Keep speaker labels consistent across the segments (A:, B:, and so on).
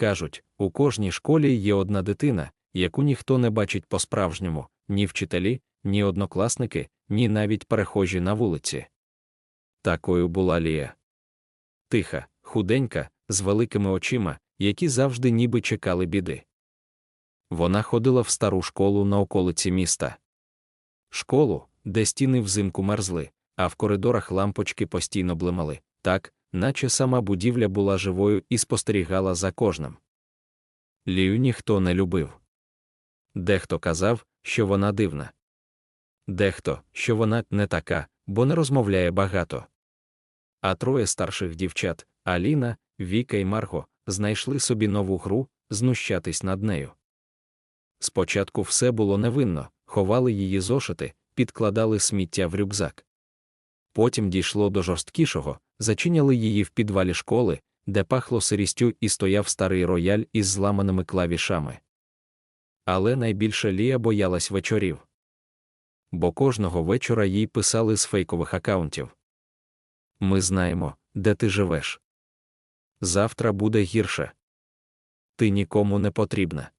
A: Кажуть, у кожній школі є одна дитина, яку ніхто не бачить по-справжньому, ні вчителі, ні однокласники, ні навіть перехожі на вулиці. Такою була Лія. Тиха, худенька, з великими очима, які завжди ніби чекали біди. Вона ходила в стару школу на околиці міста. Школу, де стіни взимку мерзли, а в коридорах лампочки постійно блимали, так, наче сама будівля була живою і спостерігала за кожним. Лію ніхто не любив. Дехто казав, що вона дивна. Дехто, що вона не така, бо не розмовляє багато. А троє старших дівчат Аліна, Віка і Марго, знайшли собі нову гру знущатись над нею. Спочатку все було невинно, ховали її зошити, підкладали сміття в рюкзак. Потім дійшло до жорсткішого, зачиняли її в підвалі школи, де пахло сирістю і стояв старий рояль із зламаними клавішами. Але найбільше Лія боялась вечорів. Бо кожного вечора їй писали з фейкових акаунтів. Ми знаємо, де ти живеш. Завтра буде гірше. Ти нікому не потрібна.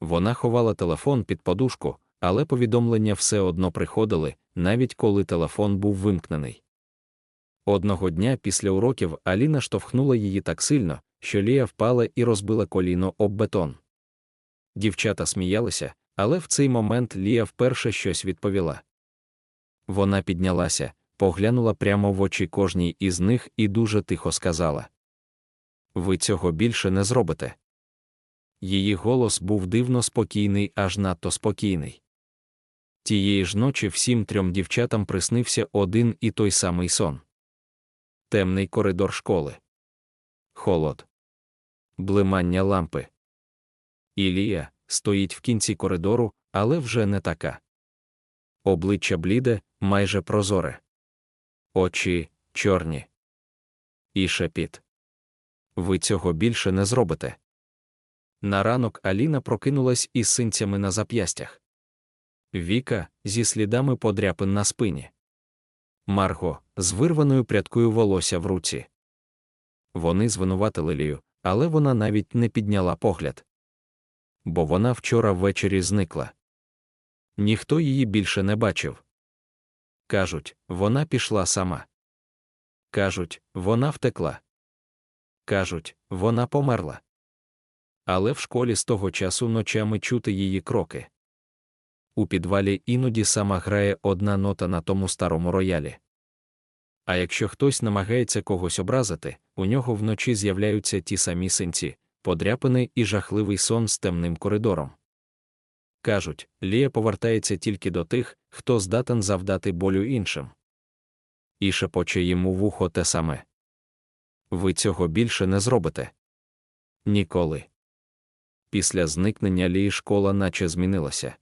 A: Вона ховала телефон під подушку, але повідомлення все одно приходили, навіть коли телефон був вимкнений. Одного дня після уроків Аліна штовхнула її так сильно, що Лія впала і розбила коліно об бетон. Дівчата сміялися, але в цей момент Лія вперше щось відповіла. Вона піднялася, поглянула прямо в очі кожній із них і дуже тихо сказала: Ви цього більше не зробите. Її голос був дивно спокійний, аж надто спокійний. Тієї ж ночі всім трьом дівчатам приснився один і той самий сон. Темний коридор школи. Холод. Блимання лампи. Ілія стоїть в кінці коридору, але вже не така. Обличчя бліде, майже прозоре. Очі чорні. І шепіт. Ви цього більше не зробите. На ранок Аліна прокинулась із синцями на зап'ястях. Віка зі слідами подряпин на спині. Марго з вирваною прядкою волосся в руці. Вони звинуватили Лію, але вона навіть не підняла погляд. Бо вона вчора ввечері зникла. Ніхто її більше не бачив. Кажуть, вона пішла сама. Кажуть, вона втекла. Кажуть, вона померла. Але в школі з того часу ночами чути її кроки. У підвалі іноді сама грає одна нота на тому старому роялі. А якщо хтось намагається когось образити, у нього вночі з'являються ті самі синці, подряпини і жахливий сон з темним коридором. Кажуть, Лія повертається тільки до тих, хто здатен завдати болю іншим. І шепоче йому в ухо те саме. Ви цього більше не зробите. Ніколи. Після зникнення Лії школа наче змінилася.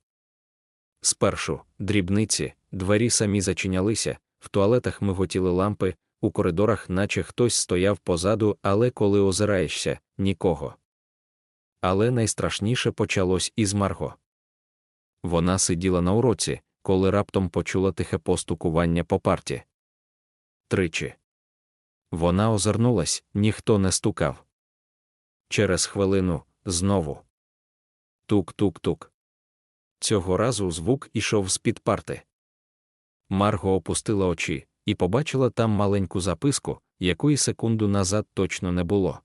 A: Спершу дрібниці, двері самі зачинялися, в туалетах миготіли лампи, у коридорах, наче хтось стояв позаду, але коли озираєшся, нікого. Але найстрашніше почалось із Марго. Вона сиділа на уроці, коли раптом почула тихе постукування по парті. Тричі. Вона озирнулась, ніхто не стукав. Через хвилину знову. Тук-тук-тук. Цього разу звук ішов з-під парти. Марго опустила очі і побачила там маленьку записку, якої секунду назад точно не було.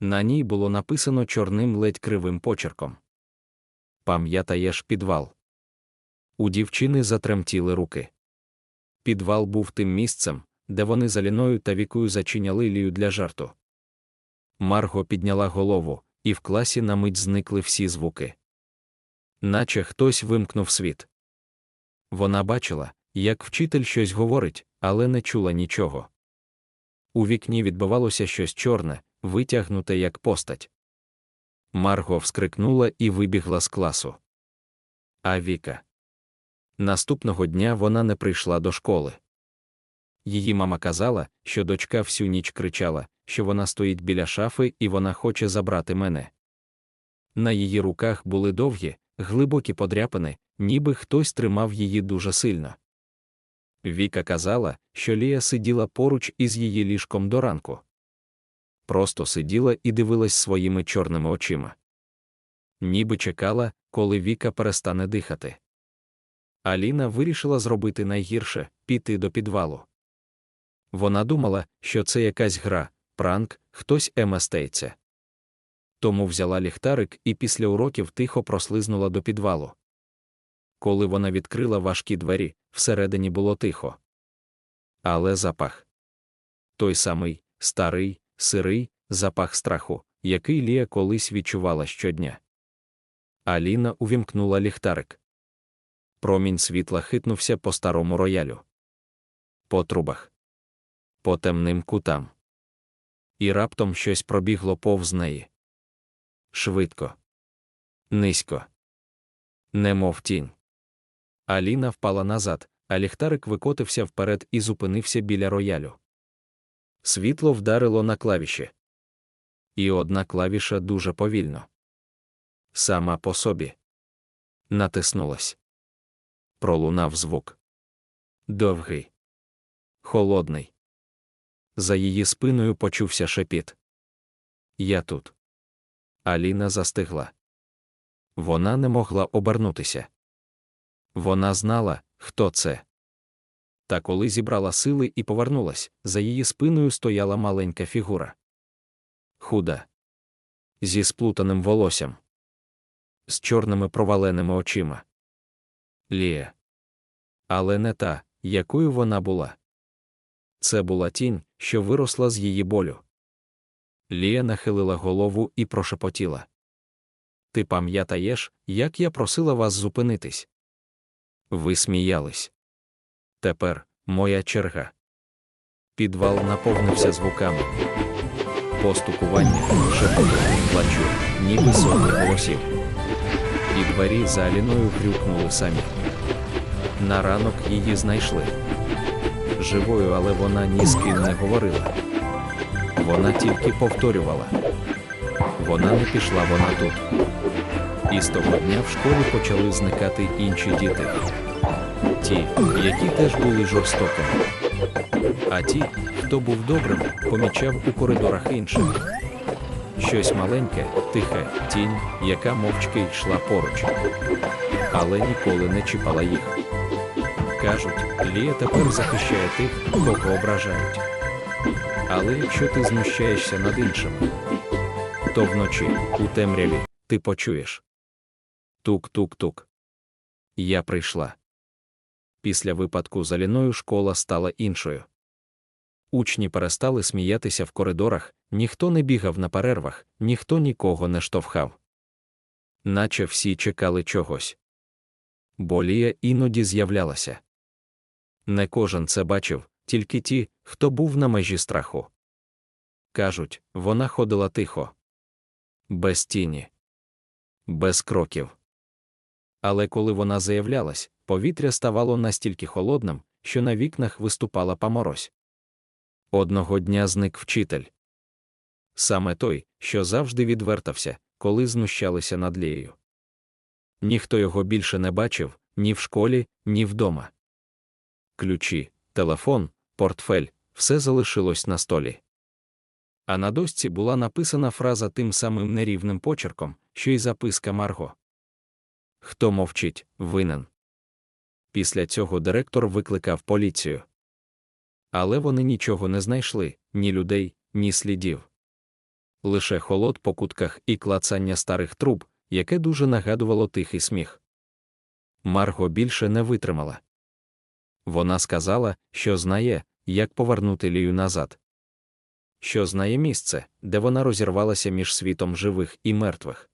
A: На ній було написано чорним ледь кривим почерком. Пам'ятаєш підвал. У дівчини затремтіли руки. Підвал був тим місцем, де вони за ліною та вікою зачиняли лію для жарту. Марго підняла голову, і в класі на мить зникли всі звуки наче хтось вимкнув світ. Вона бачила, як вчитель щось говорить, але не чула нічого. У вікні відбивалося щось чорне, витягнуте як постать. Марго вскрикнула і вибігла з класу. А Віка. Наступного дня вона не прийшла до школи. Її мама казала, що дочка всю ніч кричала, що вона стоїть біля шафи і вона хоче забрати мене. На її руках були довгі, глибокі подряпини, ніби хтось тримав її дуже сильно. Віка казала, що Лія сиділа поруч із її ліжком до ранку. просто сиділа і дивилась своїми чорними очима. Ніби чекала, коли Віка перестане дихати. Аліна вирішила зробити найгірше піти до підвалу. Вона думала, що це якась гра, пранк, хтось еместеється. Тому взяла ліхтарик і після уроків тихо прослизнула до підвалу. Коли вона відкрила важкі двері, всередині було тихо. Але запах той самий, старий, сирий, запах страху, який Лія колись відчувала щодня. Аліна увімкнула ліхтарик. Промінь світла хитнувся по старому роялю. По трубах, по темним кутам. І раптом щось пробігло повз неї. Швидко, низько, немов тінь. Аліна впала назад, а ліхтарик викотився вперед і зупинився біля роялю. Світло вдарило на клавіші. І одна клавіша дуже повільно. Сама по собі. Натиснулась. Пролунав звук. Довгий. Холодний. За її спиною почувся шепіт. Я тут. Аліна застигла. Вона не могла обернутися. Вона знала, хто це. Та коли зібрала сили і повернулась, за її спиною стояла маленька фігура. Худа. Зі сплутаним волоссям. З чорними проваленими очима. Лія. Але не та, якою вона була. Це була тінь, що виросла з її болю. Лія нахилила голову і прошепотіла. Ти пам'ятаєш, як я просила вас зупинитись? Ви сміялись. Тепер моя черга. Підвал наповнився звуками. Постукування, шепоту, плачу, ніби сотні голосів. І двері за Аліною грюкнули самі. На ранок її знайшли. Живою, але вона ні з ким не говорила. Вона тільки повторювала. Вона не пішла, вона тут. І з того дня в школі почали зникати інші діти ті, які теж були жорстокими. А ті, хто був добрим, помічав у коридорах інших. Щось маленьке, тихе, тінь, яка мовчки йшла поруч, але ніколи не чіпала їх. Кажуть, Лія тепер захищає тих, кого ображають. Але якщо ти знущаєшся над іншими, то вночі, у темряві, ти почуєш. Тук-тук-тук. Я прийшла. Після випадку з Аліною школа стала іншою. Учні перестали сміятися в коридорах, ніхто не бігав на перервах, ніхто нікого не штовхав. Наче всі чекали чогось. Болія іноді з'являлася. Не кожен це бачив, тільки ті, хто був на межі страху. Кажуть, вона ходила тихо, без тіні, без кроків. Але коли вона заявлялась, повітря ставало настільки холодним, що на вікнах виступала поморозь. Одного дня зник вчитель. Саме той, що завжди відвертався, коли знущалися над Лією. Ніхто його більше не бачив ні в школі, ні вдома. Ключі, телефон, портфель все залишилось на столі. А на дошці була написана фраза тим самим нерівним почерком, що й записка Марго. Хто мовчить, винен. Після цього директор викликав поліцію. Але вони нічого не знайшли ні людей, ні слідів. Лише холод по кутках і клацання старих труб, яке дуже нагадувало тихий сміх. Марго більше не витримала. Вона сказала, що знає, як повернути лію назад, що знає місце, де вона розірвалася між світом живих і мертвих.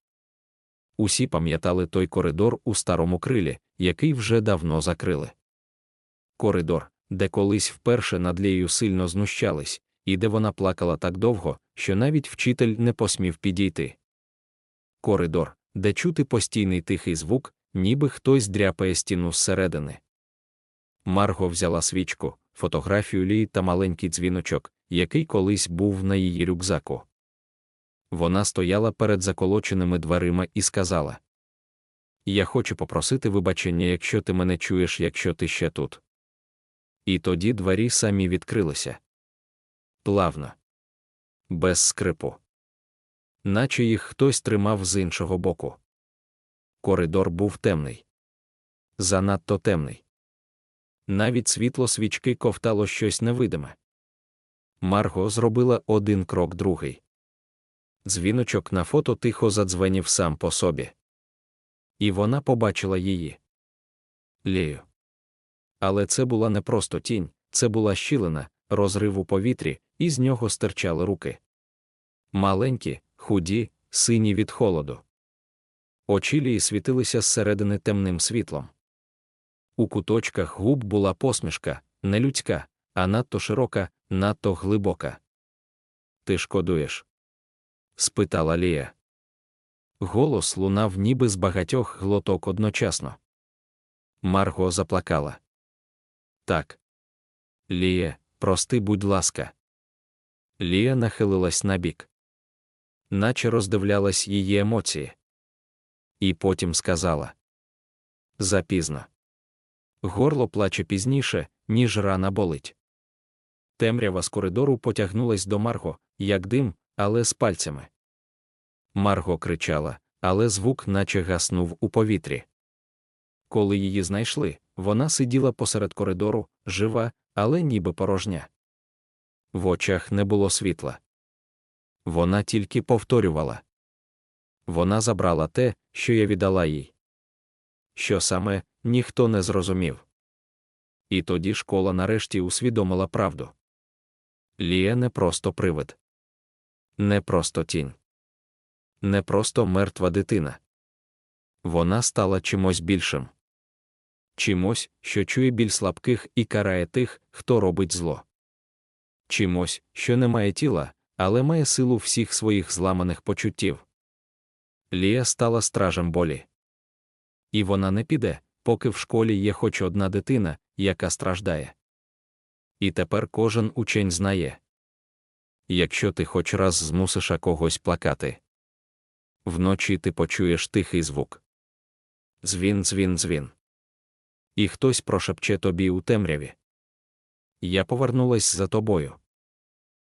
A: Усі пам'ятали той коридор у старому крилі, який вже давно закрили. Коридор, де колись вперше над Лією сильно знущались, і де вона плакала так довго, що навіть вчитель не посмів підійти. Коридор, де чути постійний тихий звук, ніби хтось дряпає стіну зсередини. Марго взяла свічку, фотографію Лії та маленький дзвіночок, який колись був на її рюкзаку. Вона стояла перед заколоченими дверима і сказала: Я хочу попросити вибачення, якщо ти мене чуєш, якщо ти ще тут. І тоді двері самі відкрилися. Плавно. без скрипу. Наче їх хтось тримав з іншого боку. Коридор був темний. Занадто темний. Навіть світло свічки ковтало щось невидиме. Марго зробила один крок другий. Дзвіночок на фото тихо задзвенів сам по собі. І вона побачила її. Лію. Але це була не просто тінь, це була щілина, розрив у повітрі, і з нього стирчали руки. Маленькі, худі, сині від холоду. Очі Лії світилися зсередини темним світлом. У куточках губ була посмішка, не людська, а надто широка, надто глибока. Ти шкодуєш? спитала Лія. Голос лунав ніби з багатьох глоток одночасно. Марго заплакала. Так. Лія, прости, будь ласка. Лія нахилилась набік. Наче роздивлялась її емоції. І потім сказала Запізно. Горло плаче пізніше, ніж рана болить. Темрява з коридору потягнулась до Марго, як дим, але з пальцями. Марго кричала, але звук наче гаснув у повітрі. Коли її знайшли, вона сиділа посеред коридору, жива, але ніби порожня. В очах не було світла. Вона тільки повторювала. Вона забрала те, що я віддала їй. Що саме, ніхто не зрозумів. І тоді школа нарешті усвідомила правду. Лія не просто привид, не просто тінь, не просто мертва дитина. Вона стала чимось більшим. Чимось, що чує біль слабких і карає тих, хто робить зло. Чимось, що не має тіла, але має силу всіх своїх зламаних почуттів. Лія стала стражем болі. І вона не піде, поки в школі є хоч одна дитина, яка страждає. І тепер кожен учень знає якщо ти хоч раз змусиш когось плакати. Вночі ти почуєш тихий звук. Дзвін, дзвін, дзвін. І хтось прошепче тобі у темряві. Я повернулась за тобою.